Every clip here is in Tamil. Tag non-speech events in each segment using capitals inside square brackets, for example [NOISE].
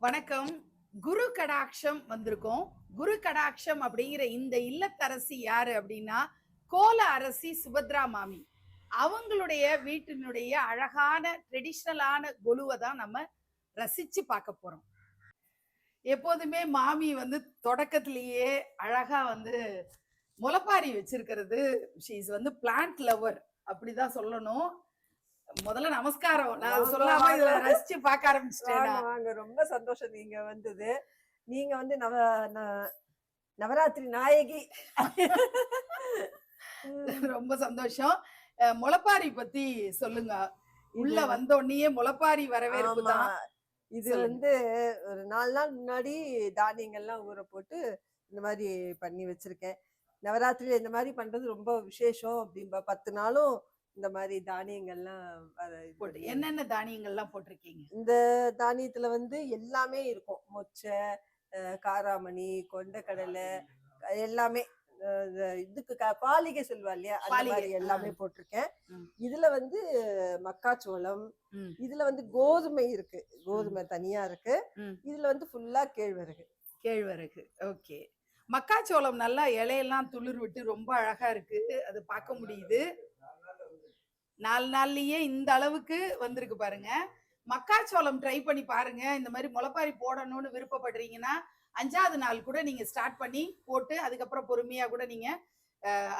வணக்கம். குரு கடாட்சம் வந்திருக்கோம். குரு கடாட்சம் அப்படிங்கிற இந்த இல்லத்தரசி யாரு அப்படின்னா கோல அரசி சுபத்ரா மாமி அவங்களுடைய வீட்டினுடைய அழகான ட்ரெடிஷ்னலான கொலுவை தான் நம்ம ரசிச்சு பார்க்க போறோம். எப்போதுமே மாமி வந்து தொடக்கத்திலேயே அழகா வந்து முளப்பாரி வச்சிருக்கிறது. ஷீஸ் வந்து பிளான்ட் லவர் அப்படிதான் சொல்லணும். முதல்ல நமஸ்காரம். நான் சொல்லாம இதுல. ரசிச்சு பார்க்க ஆரம்பிச்சிட்டேன் ரொம்ப சந்தோஷம் நீங்க வந்தது. நீங்க வந்து நவ நவராத்திரி நாயகி. ரொம்ப சந்தோஷம். முளைப்பாரி பத்தி சொல்லுங்க. உள்ள வந்த உடனே முளைப்பாரி வரவேற்பு. தான். இது. வந்து ஒரு நாலு நாள் முன்னாடி தானியங்கள்லாம் ஊற போட்டு இந்த மாதிரி பண்ணி வச்சிருக்கேன். நவராத்திரியில இந்த மாதிரி பண்றது ரொம்ப விசேஷம் அப்படின்பா பத்து நாளும் இந்த மாதிரி தானியங்கள்லாம் போட்டு என்னென்ன தானியங்கள்லாம் போட்டிருக்கீங்க? இந்த தானியத்துல வந்து எல்லாமே இருக்கும். மொச்சை காராமணி கொண்டக்கடலை எல்லாமே. இதுக்கு பாலிகை சொல்வா இல்லையா? அந்த மாதிரி எல்லாமே. போட்டிருக்கேன். இதுல வந்து மக்காச்சோளம். இதுல வந்து கோதுமை இருக்கு. கோதுமை தனியா இருக்கு. இதுல வந்து ஃபுல்லா கேழ்வரகு. கேழ்வரகு. ஓகே. மக்காச்சோளம் நல்லா இலையெல்லாம் துளிர் விட்டு ரொம்ப அழகா இருக்கு. அது பார்க்க முடியுது. நாலு நாள்லயே இந்த அளவுக்கு வந்திருக்கு பாருங்க. மக்காச்சோளம் ட்ரை பண்ணி பாருங்க. இந்த மாதிரி முளைப்பாரி போடணும்னு விருப்பப்படுறீங்கன்னா அஞ்சாவது நாள் கூட நீங்க ஸ்டார்ட் பண்ணி போட்டு அதுக்கப்புறம் பொறுமையா கூட நீங்க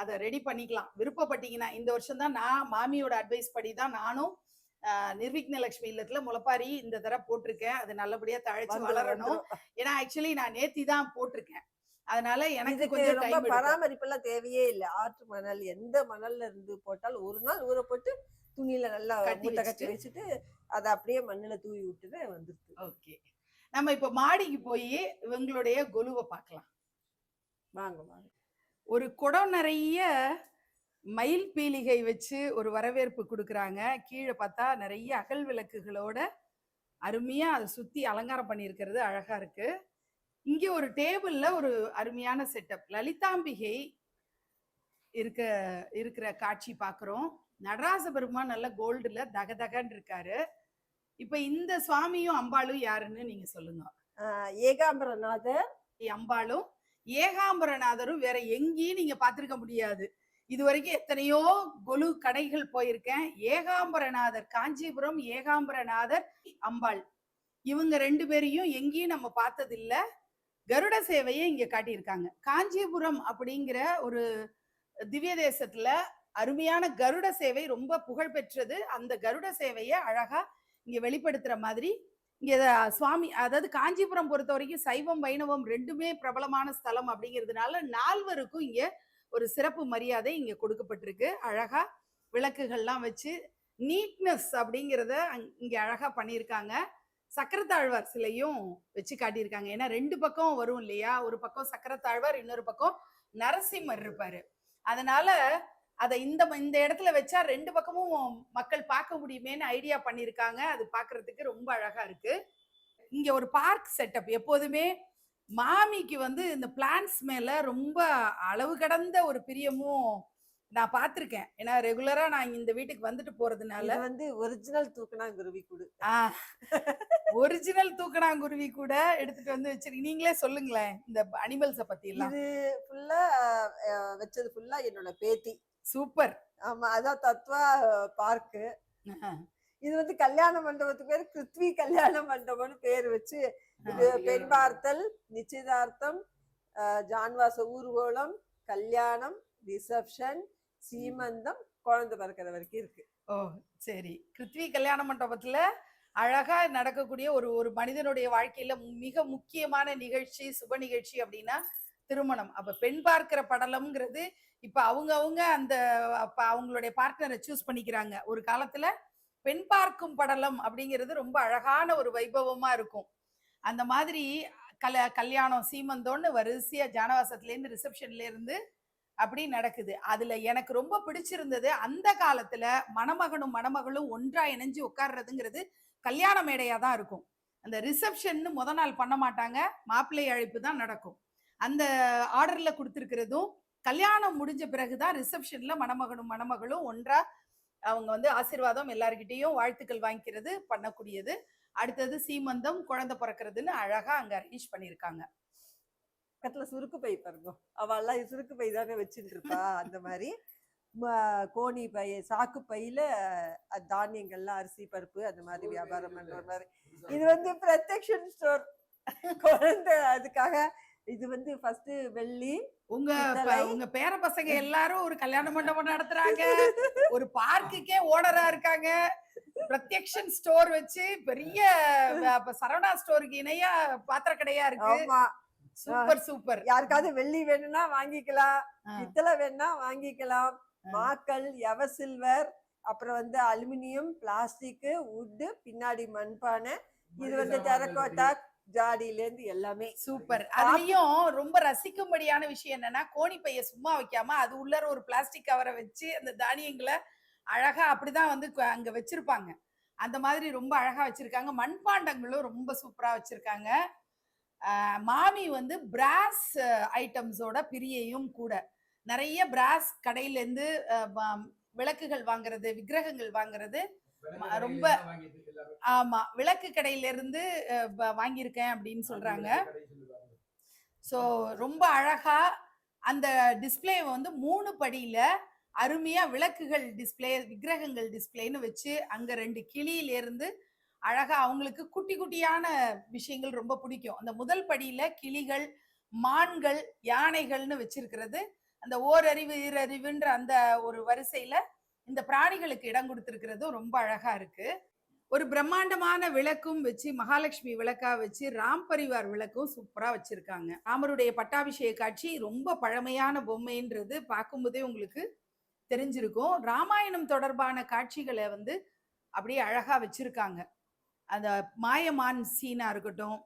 அதை ரெடி பண்ணிக்கலாம். விருப்பப்பட்டீங்கன்னா இந்த வருஷம் தான் நான் மாமியோட அட்வைஸ் படி தான் நானும் நிர்விக்ன லட்சுமி இல்லத்துல முளைப்பாரி இந்த தடவை போட்டிருக்கேன். அது நல்லபடியா தழைச்சு வளரணும். ஏன்னா ஆக்சுவலி நான் நேத்தி தான் போட்டிருக்கேன். அதனால எனக்கு கொஞ்சம் ரொம்ப பராமரிப்பு எல்லாம் தேவையே இல்லை. ஆற்று மணல் எந்த மணல்ல இருந்து போட்டாலும் ஒரு நாள் ஊற போட்டு துணியில நல்லா கட்டி கட்டி வச்சுட்டு. அதை அப்படியே மண்ணுல தூவி விட்டுட்டு வந்துருது. ஓகே. நம்ம இப்ப மாடிக்கு போய் இவங்களுடைய கொலுவை பார்க்கலாம். வாங்க வாங்க. ஒரு குடம் நிறைய மயில் பீலிகை வச்சு ஒரு வரவேற்பு கொடுக்குறாங்க. கீழே பார்த்தா நிறைய அகல் விளக்குகளோட அருமையா அதை சுத்தி அலங்காரம் பண்ணியிருக்கிறது அழகா இருக்கு. இங்க ஒரு டேபிள்ல ஒரு அருமையான செட்டப். லலிதாம்பிகை இருக்க இருக்கிற காட்சி பார்க்குறோம் நடராச பெருமான் நல்ல கோல்டுல தகதகன்னு இருக்காரு. இப்ப இந்த சுவாமியும் அம்பாளும் யாருன்னு நீங்க சொல்லுங்க. ஏகாம்பரநாதர். அம்பாளும். ஏகாம்பரநாதரும் வேற எங்கேயும் நீங்க பார்த்திருக்க முடியாது. இது வரைக்கும் எத்தனையோ கொலு கடைகள் போயிருக்கேன். ஏகாம்பரநாதர் காஞ்சிபுரம் ஏகாம்பரநாதர் அம்பாள். இவங்க ரெண்டு பேரையும் எங்கேயும் நம்ம பார்த்ததில்ல. கருட சேவையை இங்க காட்டியிருக்காங்க. காஞ்சிபுரம் அப்படிங்கிற ஒரு திவ்ய தேசத்துல அருமையான கருட சேவை ரொம்ப புகழ் பெற்றது. அந்த கருட சேவையை அழகா இங்க வெளிப்படுத்துற மாதிரி இங்க சுவாமி அதாவது காஞ்சிபுரம் பொறுத்த வரைக்கும் சைவம் வைணவம் ரெண்டுமே பிரபலமான ஸ்தலம் அப்படிங்கிறதுனால நால்வருக்கும் இங்க ஒரு சிறப்பு மரியாதை இங்க கொடுக்கப்பட்டிருக்கு. அழகா விளக்குகள்லாம் வச்சு நீட்னஸ் அப்படிங்கிறத அங்- இங்க அழகா பண்ணியிருக்காங்க. சக்கரத்தாழ்வார் சிலையும் வச்சு காட்டியிருக்காங்க. ஏன்னா ரெண்டு பக்கம் வரும் இல்லையா? ஒரு பக்கம் சக்கரத்தாழ்வார் இன்னொரு பக்கம் நரசிம்மர் இருப்பாரு. அதனால அதை இந்த இந்த இடத்துல வச்சா ரெண்டு பக்கமும் மக்கள் பார்க்க முடியுமேன்னு ஐடியா பண்ணியிருக்காங்க. அது பார்க்கறதுக்கு ரொம்ப அழகா இருக்கு. இங்க ஒரு பார்க் செட்டப். எப்போதுமே மாமிக்கு வந்து இந்த பிளான்ஸ் மேல ரொம்ப அளவு கடந்த ஒரு பிரியமும் நான் பார்த்திருக்கேன். ஏன்னா ரெகுலரா நான் இந்த வீட்டுக்கு வந்துட்டு போறதுனால வந்து ஒரிஜினல் தூக்குனா குருவி கூடு ஒரிஜினல் தூக்கணாங்குருவி கூட எடுத்துட்டு வந்து வச்சிருக்கீங்க நீங்களே சொல்லுங்களேன் இந்த அனிமல்ஸ பத்தி எல்லாம் இது ஃபுல்லா வச்சது ஃபுல்லா என்னோட பேத்தி. சூப்பர். ஆமா அதான் தத்வா பார்க்கு இது வந்து கல்யாண மண்டபத்துக்கு பேர் கிருத்வி கல்யாண மண்டபம்னு பேர் வச்சு இது பெண் பார்த்தல் நிச்சயதார்த்தம் ஜான்வாச ஊர்வலம் கல்யாணம் ரிசப்ஷன் சீமந்தம் குழந்தை பிறக்கிற வரைக்கும் இருக்கு. ஓ சரி. கிருத்வி கல்யாண மண்டபத்துல அழகா நடக்கக்கூடிய ஒரு ஒரு மனிதனுடைய வாழ்க்கையில மிக முக்கியமான நிகழ்ச்சி சுப நிகழ்ச்சி அப்படின்னா திருமணம். அப்ப பெண் பார்க்கிற படலம்ங்கிறது இப்ப அவங்க அவங்க அந்த அப்ப அவங்களுடைய பார்ட்னரை சூஸ் பண்ணிக்கிறாங்க. ஒரு காலத்துல பெண் பார்க்கும் படலம் அப்படிங்கிறது ரொம்ப அழகான ஒரு வைபவமா இருக்கும். அந்த மாதிரி கல கல்யாணம் சீமந்தோன்னு வரிசையா ஜானவாசத்துல இருந்து ரிசப்ஷன்ல இருந்து அப்படி நடக்குது. அதுல எனக்கு ரொம்ப பிடிச்சிருந்தது அந்த காலத்துல மணமகனும் மணமகளும் ஒன்றா இணைஞ்சு உட்கார்றதுங்கிறது கல்யாண மேடையா தான் இருக்கும். அந்த ரிசப்ஷன் முத நாள் பண்ண மாட்டாங்க. மாப்பிள்ளை அழைப்பு தான் நடக்கும். அந்த ஆர்டர்ல கொடுத்துருக்கிறதும் கல்யாணம் முடிஞ்ச பிறகுதான் ரிசப்ஷன்ல மணமகனும் மணமகளும் ஒன்றா அவங்க வந்து ஆசீர்வாதம் எல்லார்கிட்டையும் வாழ்த்துக்கள் வாங்கிக்கிறது பண்ணக்கூடியது. அடுத்தது சீமந்தம் குழந்தை பிறக்கிறதுன்னு அழகா அங்க அரேஞ்ச் பண்ணியிருக்காங்க. பக்கத்துல சுருக்கு பை பாருங்க. அவெல்லாம் சுருக்கு பை தானே வச்சுட்டு இருப்பா. அந்த மாதிரி. கோணி பை சாக்கு பையில தானியங்கள்லாம் அரிசி பருப்பு அந்த மாதிரி வியாபாரம் பண்ற மாதிரி. இது வந்து பிரத்யக்ஷன் ஸ்டோர் குழந்தை அதுக்காக இது வந்து ஃபர்ஸ்ட் வெள்ளி உங்க. உங்க பேர பசங்க எல்லாரும் ஒரு கல்யாண [LAUGHS] மண்டபம் நடத்துறாங்க. ஒரு பார்க்குக்கே ஓனரா இருக்காங்க. பிரத்யக்ஷன் ஸ்டோர் வச்சு பெரிய [LAUGHS] சரவணா ஸ்டோருக்கு இணையா பாத்திர கடையா இருக்கு சூப்பர் சூப்பர். யாருக்காவது வெள்ளி வேணும்னா வாங்கிக்கலாம். பித்தளை வேணும்னா வாங்கிக்கலாம். மாக்கல் எவ சில்வர் அப்புறம் வந்து அலுமினியம் பிளாஸ்டிக் வுட்டு பின்னாடி மண்பானை இது வந்து டெரக்கோட்டா ஜாடியில இருந்து எல்லாமே. சூப்பர். அதுலயும் ரொம்ப ரசிக்கும்படியான விஷயம் என்னன்னா கோணி பைய சும்மா வைக்காம அது உள்ளர ஒரு பிளாஸ்டிக் கவரை வச்சு அந்த தானியங்களை அழகா அப்படிதான் வந்து அங்க வச்சிருப்பாங்க. அந்த மாதிரி ரொம்ப அழகா வச்சிருக்காங்க. மண்பாண்டங்களும் ரொம்ப சூப்பரா வச்சிருக்காங்க. மாமி வந்து பிராஸ் ஐட்டம்ஸோட பிரியையும் கூட. நிறைய பிராஸ் கடையில இருந்து அஹ், வ- விளக்குகள் வாங்குறது விக்கிரகங்கள் வாங்குறது. ரொம்ப ஆமா. விளக்கு கடையில இருந்து வாங்கியிருக்கேன் அப்படின்னு சொல்றாங்க. ஸோ ரொம்ப அழகா அந்த டிஸ்ப்ளே வந்து மூணு படியில அருமையா விளக்குகள் டிஸ்ப்ளே விக்கிரகங்கள் டிஸ்ப்ளேன்னு வச்சு அங்க ரெண்டு கிளியில இருந்து அழகா அவங்களுக்கு குட்டி குட்டியான விஷயங்கள் ரொம்ப பிடிக்கும். அந்த முதல் படியில கிளிகள் மான்கள் யானைகள்னு வச்சிருக்கிறது. அந்த ஓரறிவு ஈரறிவுன்ற அந்த ஒரு வரிசையில இந்த பிராணிகளுக்கு இடம் கொடுத்துருக்கிறதும் ரொம்ப அழகா இருக்கு. ஒரு பிரம்மாண்டமான விளக்கும் வச்சு மகாலட்சுமி விளக்கா வச்சு ராம் பரிவார் விளக்கும் சூப்பரா வச்சிருக்காங்க. ராமருடைய பட்டாபிஷேக காட்சி ரொம்ப பழமையான பொம்மைன்றது பார்க்கும்போதே உங்களுக்கு தெரிஞ்சிருக்கும். ராமாயணம் தொடர்பான காட்சிகளை வந்து அப்படியே அழகா வச்சிருக்காங்க. அந்த மாயமான் சீனா இருக்கட்டும்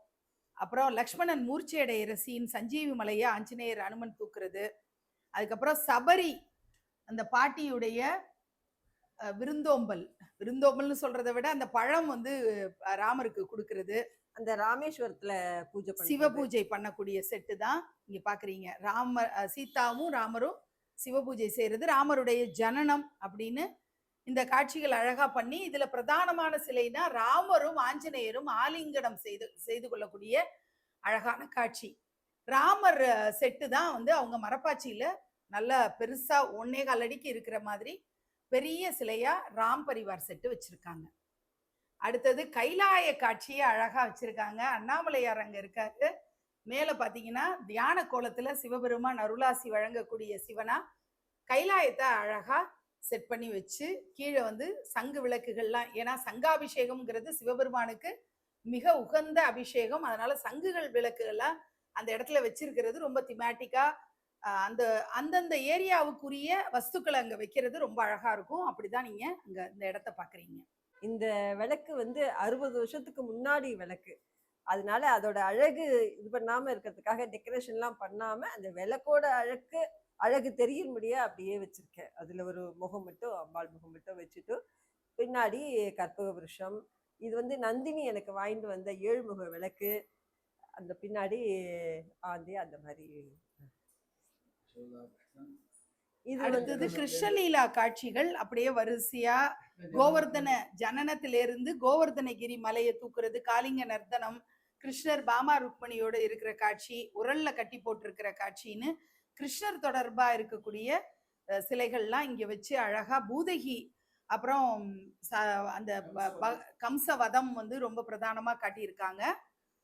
அப்புறம் லக்ஷ்மணன் மூர்ச்சி அடைகிற சீன் சஞ்சீவி மலையை ஆஞ்சநேயர் அனுமன் தூக்குறது அதுக்கப்புறம் சபரி அந்த பாட்டியுடைய விருந்தோம்பல் விருந்தோம்பல்னு சொல்றதை விட அந்த பழம் வந்து ராமருக்கு கொடுக்கறது அந்த ராமேஸ்வரத்துல பூஜை. சிவ பூஜை பண்ணக்கூடிய செட்டு தான் இங்க பாக்குறீங்க ராமர் சீதாவும் ராமரும் சிவ பூஜை செய்யறது ராமருடைய ஜனனம் அப்படின்னு இந்த காட்சிகள் அழகா பண்ணி இதுல பிரதானமான சிலைனா ராமரும் ஆஞ்சநேயரும் ஆலிங்கனம் செய்து செய்து கொள்ளக்கூடிய அழகான காட்சி. ராமர் செட்டு தான் வந்து அவங்க மரப்பாச்சியில நல்லா பெருசா ஒன்னே கால் அடிக்கு இருக்கிற மாதிரி பெரிய சிலையா ராம் பரிவார் செட்டு வச்சிருக்காங்க. அடுத்தது கைலாய காட்சியை அழகா வச்சிருக்காங்க. அண்ணாமலையார் அங்க இருக்காரு? மேல பாத்தீங்கன்னா தியான கோலத்துல சிவபெருமான் அருளாசி வழங்கக்கூடிய சிவனா? கைலாயத்தை அழகா செட் பண்ணி வச்சு கீழே வந்து சங்கு விளக்குகள்லாம். ஏன்னா சங்காபிஷேகம்ங்கிறது சிவபெருமானுக்கு மிக உகந்த அபிஷேகம். அதனால சங்குகள் விளக்குகள்லாம் அந்த இடத்துல வச்சிருக்கிறது ரொம்ப திமேட்டிக்கா அந்த அந்தந்த ஏரியாவுக்குரிய வஸ்துக்களை அங்கே வைக்கிறது ரொம்ப அழகா இருக்கும். அப்படிதான் நீங்க அங்க இந்த இடத்த பாக்குறீங்க. இந்த விளக்கு வந்து அறுபது வருஷத்துக்கு முன்னாடி விளக்கு. அதனால அதோட அழகு இது பண்ணாம இருக்கிறதுக்காக டெக்கரேஷன்லாம் பண்ணாம அந்த விளக்கோட அழகு அழகு தெரியும்படியா அப்படியே வச்சிருக்கேன். அதுல ஒரு முகம் மட்டும் அம்பாள் முகம் மட்டும் வச்சுட்டு பின்னாடி கற்பக விருஷம். இது வந்து நந்தினி எனக்கு வாங்கிட்டு வந்த ஏழுமுக விளக்கு. அந்த பின்னாடி ஆந்தி அந்த மாதிரி. இது அடுத்தது கிருஷ்ணலீலா காட்சிகள். அப்படியே வரிசையா கோவர்தன ஜனனத்திலிருந்து கோவர்தனகிரி மலையை தூக்குறது காளிங்க நர்த்தனம் கிருஷ்ணர் பாமா ருக்மணியோட இருக்கிற காட்சி உரல்ல கட்டி போட்டிருக்கிற காட்சின்னு கிருஷ்ணர் தொடர்பா இருக்கக்கூடிய சிலைகள்லாம் இங்க வச்சு அழகா பூதகி அப்புறம் அந்த ப- கம்சவதம். வந்து ரொம்ப பிரதானமா காட்டியிருக்காங்க.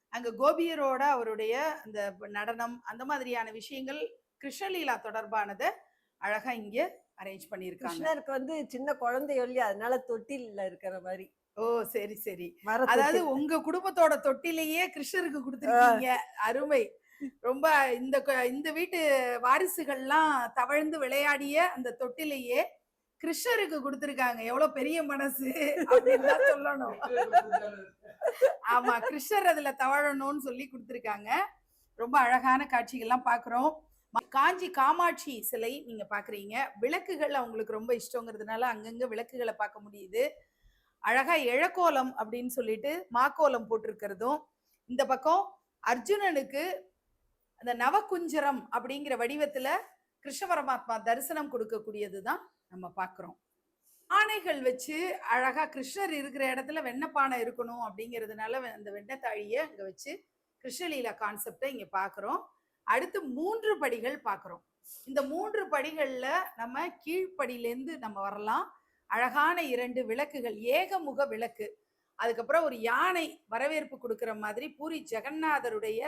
அங்க கோபியரோட அவருடைய அந்த நடனம் அந்த மாதிரியான விஷயங்கள் கிருஷ்ணலீலா தொடர்பானதை அழகா இங்க அரேஞ்ச் பண்ணியிருக்காங்க. கிருஷ்ணருக்கு வந்து சின்ன குழந்தை இல்லையா? அதனால தொட்டில்ல இருக்கிற மாதிரி. ஓ சரி சரி. அதாவது தொட்டில். உங்க குடும்பத்தோட தொட்டிலேயே கிருஷ்ணருக்கு கொடுத்துருக்கீங்க. அருமை. ரொம்ப இந்த இந்த வீட்டு வாரிசுகள்லாம் தவழ்ந்து விளையாடிய அந்த தொட்டிலேயே கிருஷ்ணருக்கு கொடுத்துருக்காங்க. எவ்வளவு பெரிய மனசு அப்படின்னு சொல்லணும். ஆமா கிருஷ்ணர் அதுல தவழணும்னு சொல்லி கொடுத்துருக்காங்க. ரொம்ப அழகான காட்சிகள்லாம் பாக்குறோம். காஞ்சி காமாட்சி சிலை நீங்க பாக்குறீங்க. விளக்குகள் அவங்களுக்கு ரொம்ப இஷ்டங்கிறதுனால அங்கங்க விளக்குகளை பார்க்க முடியுது. அழகா இழக்கோலம் அப்படின்னு சொல்லிட்டு மாக்கோலம் போட்டிருக்கிறதும் இந்த பக்கம் அர்ஜுனனுக்கு அந்த நவகுஞ்சரம் அப்படிங்கிற வடிவத்துல கிருஷ்ண பரமாத்மா தரிசனம் கொடுக்கக்கூடியது தான் நம்ம பார்க்குறோம். ஆணைகள் வச்சு அழகா கிருஷ்ணர் இருக்கிற இடத்துல வெண்ணப்பானை இருக்கணும் அப்படிங்கிறதுனால அந்த வெண்ணத்தாழியை அங்கே வச்சு கிருஷ்ணலீலா கான்செப்டை இங்கே பார்க்குறோம். அடுத்து மூன்று படிகள் பார்க்குறோம். இந்த மூன்று படிகளில் நம்ம கீழ்ப்படியிலேருந்து நம்ம வரலாம். அழகான இரண்டு விளக்குகள் ஏகமுக விளக்கு. அதுக்கப்புறம் ஒரு யானை வரவேற்பு கொடுக்குற மாதிரி பூரி ஜெகநாதருடைய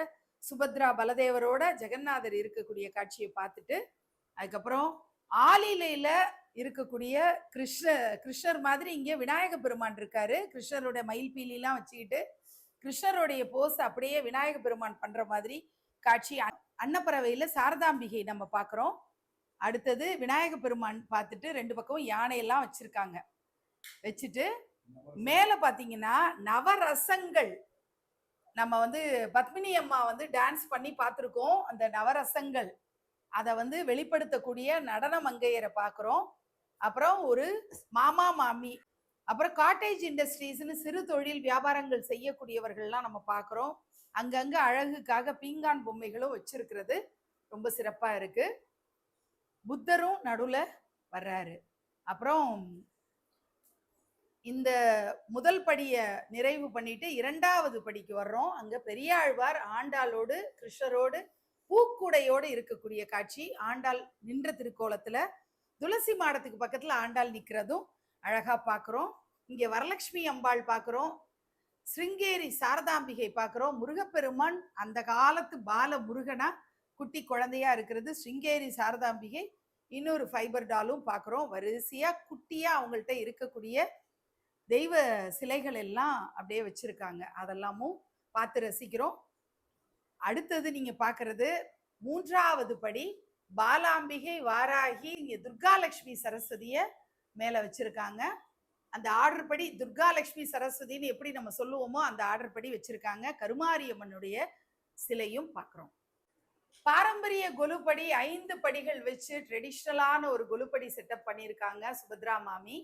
சுபத்ரா பலதேவரோட ஜெகநாதர் இருக்கக்கூடிய காட்சியை பார்த்துட்டு அதுக்கப்புறம் ஆலிலையில இருக்கக்கூடிய கிருஷ்ண கிருஷ்ணர் மாதிரி இங்கே விநாயக பெருமான் இருக்காரு. கிருஷ்ணரோட மயில் பீலிலாம் வச்சுக்கிட்டு கிருஷ்ணருடைய போஸ் அப்படியே விநாயக பெருமான் பண்ற மாதிரி காட்சி. அன்னப்பறவையில் அன்னப்பறவையில சாரதாம்பிகை நம்ம பார்க்குறோம். அடுத்தது விநாயக பெருமான் பார்த்துட்டு ரெண்டு பக்கமும் யானையெல்லாம் வச்சிருக்காங்க. வச்சுட்டு மேல பாத்தீங்கன்னா நவரசங்கள் நம்ம வந்து பத்மினி அம்மா வந்து டான்ஸ் பண்ணி பார்த்துருக்கோம். அந்த நவரசங்கள். அதை வந்து வெளிப்படுத்தக்கூடிய நடன மங்கையரை பார்க்குறோம். அப்புறம் ஒரு மாமா மாமி. அப்புறம் காட்டேஜ் இண்டஸ்ட்ரீஸ்னு சிறு தொழில் வியாபாரங்கள் செய்யக்கூடியவர்கள்லாம் நம்ம பார்க்குறோம். அங்கங்கே அழகுக்காக பீங்கான் பொம்மைகளும் வச்சிருக்கிறது. ரொம்ப சிறப்பாக இருக்குது புத்தரும் நடுவில் வர்றாரு. அப்புறம் இந்த முதல் படியை நிறைவு பண்ணிட்டு இரண்டாவது படிக்கு வர்றோம். அங்க பெரியாழ்வார் ஆண்டாளோடு கிருஷ்ணரோடு பூக்குடையோடு இருக்கக்கூடிய காட்சி. ஆண்டாள் நின்ற திருக்கோலத்துல துளசி மாடத்துக்கு பக்கத்துல ஆண்டாள் நிக்கிறதும் அழகா பார்க்குறோம் இங்க வரலட்சுமி அம்பாள் பார்க்குறோம் சிருங்கேரி சாரதாம்பிகை பார்க்குறோம் முருகப்பெருமான் அந்த காலத்து பால முருகனா குட்டி குழந்தையா இருக்கிறது. சிருங்கேரி சாரதாம்பிகை இன்னொரு ஃபைபர் டாலும் பார்க்குறோம் வரிசையாக குட்டியாக அவங்கள்ட்ட இருக்கக்கூடிய தெய்வ சிலைகள் எல்லாம் அப்படியே வச்சுருக்காங்க. அதெல்லாமும் பார்த்து ரசிக்கிறோம். அடுத்தது நீங்கள் பார்க்குறது மூன்றாவது படி பாலாம்பிகை வாராகி இங்கே துர்காலட்சுமி சரஸ்வதியை மேலே வச்சுருக்காங்க. அந்த ஆர்டர் படி துர்காலட்சுமி சரஸ்வதின்னு எப்படி நம்ம சொல்லுவோமோ அந்த ஆர்டர் படி வச்சுருக்காங்க. கருமாரியம்மனுடைய சிலையும் பார்க்குறோம். பாரம்பரிய கொலுப்படி ஐந்து படிகள் வச்சு ட்ரெடிஷ்னலான ஒரு கொலுப்படி செட்டப் பண்ணியிருக்காங்க. சுபத்ரா மாமி.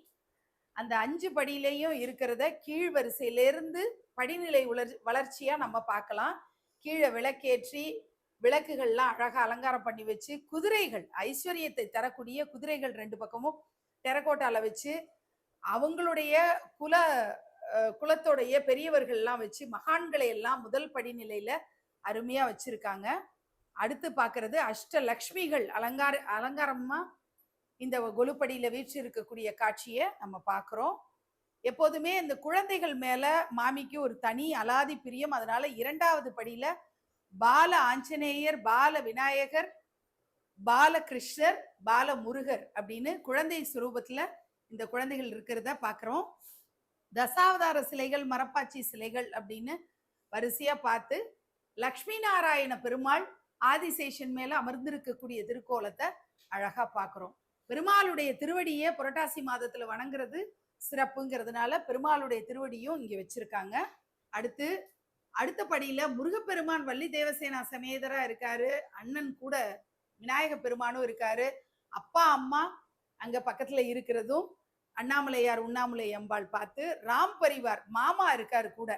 அந்த அஞ்சு படியிலையும் இருக்கிறத கீழ் வரிசையிலேருந்து படிநிலை உலர் வளர்ச்சியாக நம்ம பார்க்கலாம். கீழே விளக்கேற்றி விளக்குகள்லாம் அழகாக அலங்காரம் பண்ணி வச்சு குதிரைகள் ஐஸ்வர்யத்தை தரக்கூடிய குதிரைகள் ரெண்டு பக்கமும் டெரக்கோட்டாவில் வச்சு அவங்களுடைய குல குலத்தோடைய பெரியவர்கள்லாம் வச்சு மகான்களை எல்லாம் முதல் படிநிலையில் அருமையாக வச்சுருக்காங்க. அடுத்து பார்க்கிறது அஷ்டலக்ஷ்மிகள் அலங்கார அலங்காரமாக இந்த கொலுப்படியில் வீழ்ச்சி இருக்கக்கூடிய காட்சியை நம்ம பார்க்குறோம். எப்போதுமே இந்த குழந்தைகள் மேலே மாமிக்கு ஒரு தனி அலாதி பிரியம். அதனால இரண்டாவது படியில் பால ஆஞ்சநேயர் பால விநாயகர் பாலகிருஷ்ணர் பால முருகர் அப்படின்னு குழந்தை சுரூபத்தில் இந்த குழந்தைகள் இருக்கிறத பார்க்குறோம். தசாவதார சிலைகள் மரப்பாச்சி சிலைகள் அப்படின்னு வரிசையாக பார்த்து லக்ஷ்மி நாராயண பெருமாள் ஆதிசேஷன் மேலே அமர்ந்திருக்கக்கூடிய திருக்கோலத்தை அழகாக பார்க்குறோம். பெருமாளுடைய திருவடியை புரட்டாசி மாதத்துல வணங்குறது சிறப்புங்கிறதுனால பெருமாளுடைய திருவடியும் இங்க வச்சிருக்காங்க. அடுத்து அடுத்த படியில முருகப்பெருமான் வள்ளி தேவசேனா சமேதரா இருக்காரு. அண்ணன் கூட விநாயக பெருமானும் இருக்காரு. அப்பா அம்மா அங்க பக்கத்துல இருக்கிறதும் அண்ணாமலையார் உண்ணாமலை அம்பாள் பார்த்து ராம் பரிவார் மாமா இருக்காரு கூட.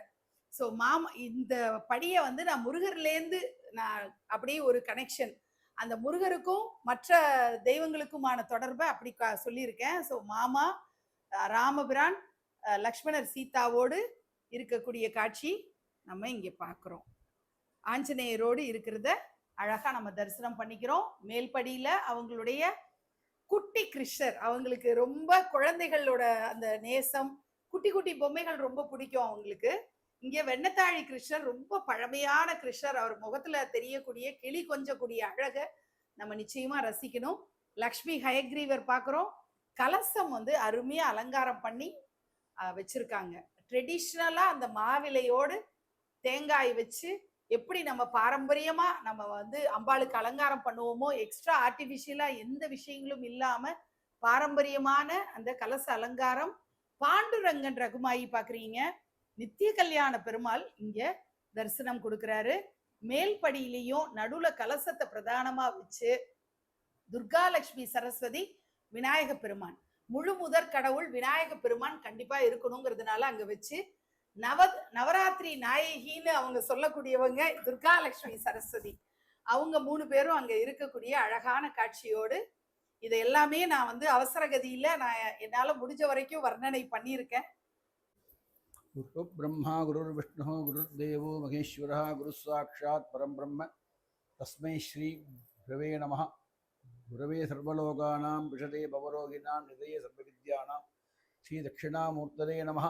ஸோ மாமா இந்த படியை வந்து நான் முருகர்லேருந்து நான் அப்படியே ஒரு கனெக்ஷன் அந்த முருகருக்கும் மற்ற தெய்வங்களுக்குமான தொடர்பை அப்படி சொல்லியிருக்கேன். ஸோ மாமா ராமபிரான் லக்ஷ்மணர் சீதாவோடு இருக்கக்கூடிய காட்சி நம்ம இங்கே பார்க்குறோம். ஆஞ்சநேயரோடு இருக்கிறத அழகாக நம்ம தரிசனம் பண்ணிக்கிறோம். மேல்படியில் அவங்களுடைய குட்டி கிருஷ்ணர் அவங்களுக்கு ரொம்ப குழந்தைகளோட அந்த நேசம் குட்டி குட்டி பொம்மைகள் ரொம்ப பிடிக்கும் அவங்களுக்கு. இங்கே வெண்ணத்தாழி கிருஷ்ணர் ரொம்ப பழமையான கிருஷ்ணர். அவர் முகத்துல தெரியக்கூடிய கிளி கொஞ்சக்கூடிய அழக நம்ம நிச்சயமா ரசிக்கணும். லக்ஷ்மி ஹயக்ரீவர் பார்க்குறோம் கலசம் வந்து அருமையா அலங்காரம் பண்ணி வச்சிருக்காங்க. ட்ரெடிஷ்னலா அந்த மாவிலையோடு தேங்காய் வச்சு எப்படி நம்ம பாரம்பரியமா நம்ம வந்து அம்பாளுக்கு அலங்காரம் பண்ணுவோமோ எக்ஸ்ட்ரா ஆர்டிபிஷியலா எந்த விஷயங்களும் இல்லாம பாரம்பரியமான அந்த கலச அலங்காரம். பாண்டுரங்கன் ரகுமாயி பாக்குறீங்க. நித்திய கல்யாண பெருமாள் இங்க தரிசனம் கொடுக்கறாரு. மேல்படியிலையும் நடுவுல கலசத்தை பிரதானமா வச்சு துர்காலட்சுமி சரஸ்வதி விநாயக பெருமான். முழு முதற் கடவுள் விநாயக பெருமான் கண்டிப்பா இருக்கணுங்கிறதுனால அங்க வச்சு நவ நவராத்திரி நாயகின்னு அவங்க சொல்லக்கூடியவங்க துர்காலட்சுமி சரஸ்வதி. அவங்க மூணு பேரும் அங்க இருக்கக்கூடிய அழகான காட்சியோடு இதை எல்லாமே நான் வந்து அவசர கதியில நான் என்னால முடிஞ்ச வரைக்கும் வர்ணனை பண்ணியிருக்கேன். குரு பிரம்மா குருர் விஷ்ணு குருர் தேவோ மகேஸ்வரா குரு சாட்சாத் பரம் பிரம்ம தஸ்மை ஸ்ரீ குரவே நம குரவே சர்வலோகானாம் விஷதே பவரோகினாம் ஹிருதய சர்வவித்யானாம் ஸ்ரீ தட்சிணாமூர்த்ததே நம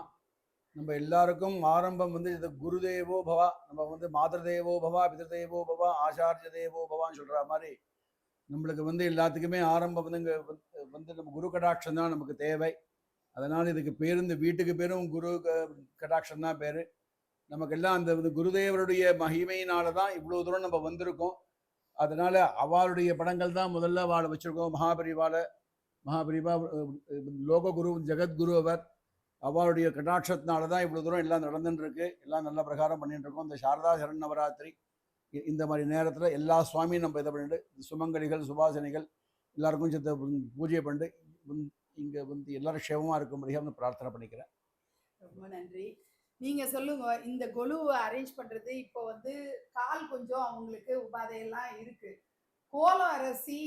நம்ம எல்லாருக்கும் ஆரம்பம் வந்து இது குருதேவோ பவா நம்ம வந்து மாதிரதேவோ பவா பிததேவோ பவா ஆச்சாரிய தேவோ பவான்னு சொல்கிற மாதிரி நம்மளுக்கு வந்து எல்லாத்துக்குமே ஆரம்பம் வந்து இங்கே வந்து நம்ம குரு கடாட்சம் தான் நமக்கு தேவை. அதனால் இதுக்கு பேர் இந்த வீட்டுக்கு பேரும் குரு க- கடாட்சம் தான் பேர். நமக்கெல்லாம் அந்த வந்து குருதேவருடைய மகிமையினால தான் இவ்வளோ தூரம் நம்ம வந்திருக்கோம். அதனால அவளுடைய படங்கள் தான் முதல்ல வாழ வச்சிருக்கோம். மகாபரிவால மகாபரிவா லோககுரு ஜெகத்குரு அவர் அவளுடைய கடாட்சத்தினால தான் இவ்வளோ தூரம் எல்லாம் நடந்துட்டுருக்கு எல்லாம் நல்ல பிரகாரம் பண்ணிட்டு இருக்கோம் இந்த சாரதா சரண் நவராத்திரி இந்த மாதிரி நேரத்தில் எல்லா சுவாமியும் நம்ம இதை பண்ணிட்டு சுமங்கலிகள் சுபாசனைகள் எல்லாருக்கும் சித்த பூஜையை பண்ணிட்டு இங்கே வந்து எல்லாரும் க்ஷேமமாக முடியாமல் பிரார்த்தனை பண்ணிக்கிறேன். ரொம்ப நன்றி. நீங்க சொல்லுங்க இந்த கொலுவை அரேஞ்ச் பண்றது இப்போ வந்து கால் கொஞ்சம் அவங்களுக்கு உபாதையெல்லாம் இருக்கு. கோலம் அரசி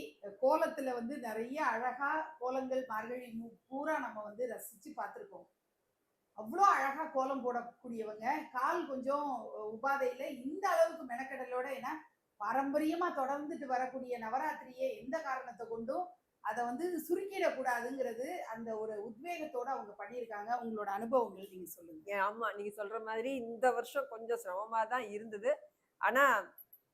கோலத்துல வந்து நிறைய அழகா கோலங்கள் மார்கழி பூரா நம்ம வந்து ரசிச்சு பார்த்துருக்கோம். அவ்வளோ அழகா கோலம் போடக்கூடியவங்க கால் கொஞ்சம் உபாதையில இந்த அளவுக்கு மெனக்கடலோட ஏன்னா பாரம்பரியமா தொடர்ந்துட்டு வரக்கூடிய நவராத்திரியை எந்த காரணத்தை கொண்டும் அதை வந்து சுருக்கிடக்கூடாதுங்கிறது அந்த ஒரு உத்வேகத்தோட அவங்க பண்ணியிருக்காங்க. உங்களோட அனுபவங்கள் நீங்க சொல்லுங்க. ஏன் ஆமா நீங்க சொல்ற மாதிரி இந்த வருஷம் கொஞ்சம் சிரமமா தான் இருந்தது. ஆனா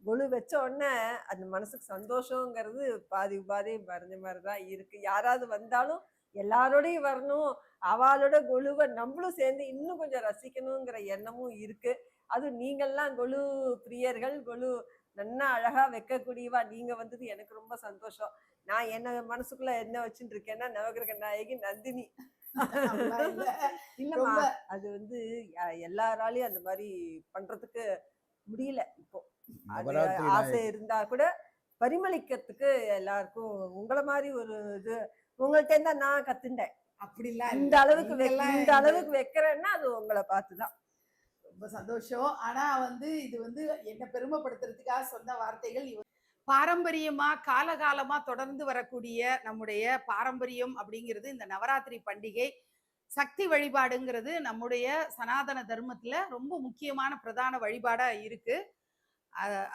கொலு வச்ச உடனே அந்த மனசுக்கு சந்தோஷங்கிறது பாதி உபாதி மறைஞ்ச மாதிரி தான் இருக்கு. யாராவது வந்தாலும் எல்லாரோடையும் வரணும். அவளோட கொலுவை நம்மளும் சேர்ந்து இன்னும் கொஞ்சம் ரசிக்கணுங்கிற எண்ணமும் இருக்கு. அதுவும் நீங்கள்லாம் கொலு பிரியர்கள் கொலு நன்னா அழகா வைக்கக்கூடியவா நீங்க வந்தது எனக்கு ரொம்ப சந்தோஷம். நான் என்ன மனசுக்குள்ள என்ன வச்சுட்டு இருக்கேன்னா நவகிரக நாயகி நந்தினி. இல்லம்மா. அது வந்து எல்லாராலையும் அந்த மாதிரி பண்றதுக்கு முடியல இப்போ. ஆசை. இருந்தா கூட பரிமளிக்கிறதுக்கு எல்லாருக்கும் உங்களை மாதிரி ஒரு இது உங்கள்ட்ட இருந்தா நான் கத்துண்டேன் இந்த இல்ல. அளவுக்கு வெ- நீங்கெல்லாம் இந்த அளவுக்கு வைக்கிறேன்னா அது உங்களை பார்த்துதான். ரொம்ப சந்தோஷம். ஆனா வந்து இது வந்து என்ன பெருமைப்படுத்துறதுக்காக சொன்ன வார்த்தைகள் பாரம்பரியமா காலகாலமா தொடர்ந்து வரக்கூடிய நம்முடைய பாரம்பரியம் அப்படிங்கிறது இந்த நவராத்திரி பண்டிகை. சக்தி வழிபாடுங்கிறது நம்முடைய சனாதன தர்மத்துல ரொம்ப முக்கியமான பிரதான வழிபாடா இருக்கு.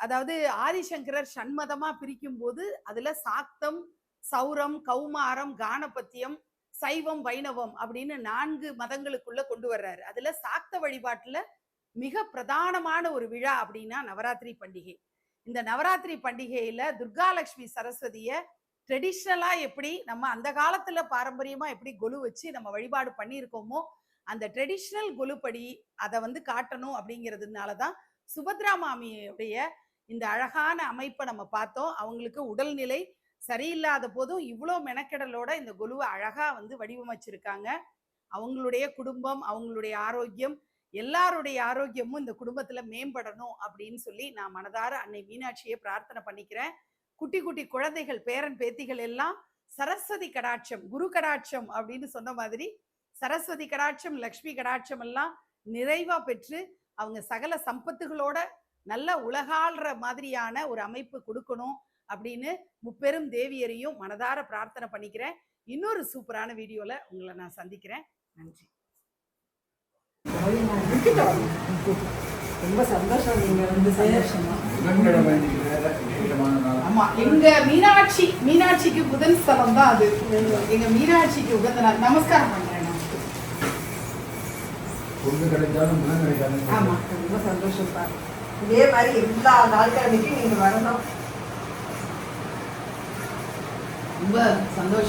அதாவது ஆதிசங்கரர் சண்மதமா பிரிக்கும் போது அதுல சாக்தம் சௌரம் கௌமாரம் கானபத்தியம் சைவம் வைணவம் அப்படின்னு நான்கு மதங்களுக்குள்ள கொண்டு வர்றாரு. அதுல சாக்த வழிபாட்டுல மிக பிரதானமான ஒரு விழா அப்படின்னா நவராத்திரி பண்டிகை. இந்த நவராத்திரி பண்டிகையில துர்காலட்சுமி சரஸ்வதிய ட்ரெடிஷ்னலா எப்படி நம்ம அந்த காலத்துல பாரம்பரியமா எப்படி கொலு வச்சு நம்ம வழிபாடு பண்ணியிருக்கோமோ அந்த ட்ரெடிஷ்னல் கொலுப்படி அதை வந்து காட்டணும் அப்படிங்கிறதுனால தான் சுபத்ரா மாமியுடைய இந்த அழகான அமைப்பை நம்ம பார்த்தோம். அவங்களுக்கு உடல்நிலை சரியில்லாத போதும் இவ்வளோ மெனக்கெடலோட இந்த கொலுவை அழகா வந்து வடிவமைச்சிருக்காங்க. அவங்களுடைய குடும்பம் அவங்களுடைய ஆரோக்கியம் எல்லாருடைய ஆரோக்கியமும் இந்த குடும்பத்துல மேம்படணும் அப்படின்னு சொல்லி நான் மனதார அன்னை மீனாட்சியை பிரார்த்தனை பண்ணிக்கிறேன். குட்டி குட்டி குழந்தைகள் பேரன் பேத்திகள் எல்லாம் சரஸ்வதி கடாட்சம் குரு கடாட்சம் அப்படின்னு சொன்ன மாதிரி சரஸ்வதி கடாட்சம் லக்ஷ்மி கடாட்சம் எல்லாம் நிறைவா பெற்று அவங்க சகல சம்பத்துகளோட நல்ல உலகாள்ற மாதிரியான ஒரு அமைப்பு கொடுக்கணும் அப்படின்னு முப்பெரும் தேவியரையும் மனதார பிரார்த்தனை பண்ணிக்கிறேன். இன்னொரு சூப்பரான வீடியோவில் உங்களை நான் சந்திக்கிறேன். நன்றி. ரொம்ப சந்தோஷம். நீங்க வந்து. ஆமா எங்க மீனாட்சி மீனாட்சிக்கு புதன் ஸ்தலம் தான் அது. எங்க மீனாட்சிக்கு உகந்த நாள் நமஸ்காரம் பண்றேன் நான். பொண்ணு கிடைச்சாலும் புதன் கிடைச்சாலும் ஆமா ரொம்ப சந்தோஷம் இதே மாதிரி எல்லா நாட்கிழமைக்கும் நீங்க வரணும். ரொம்ப சந்தோஷம்.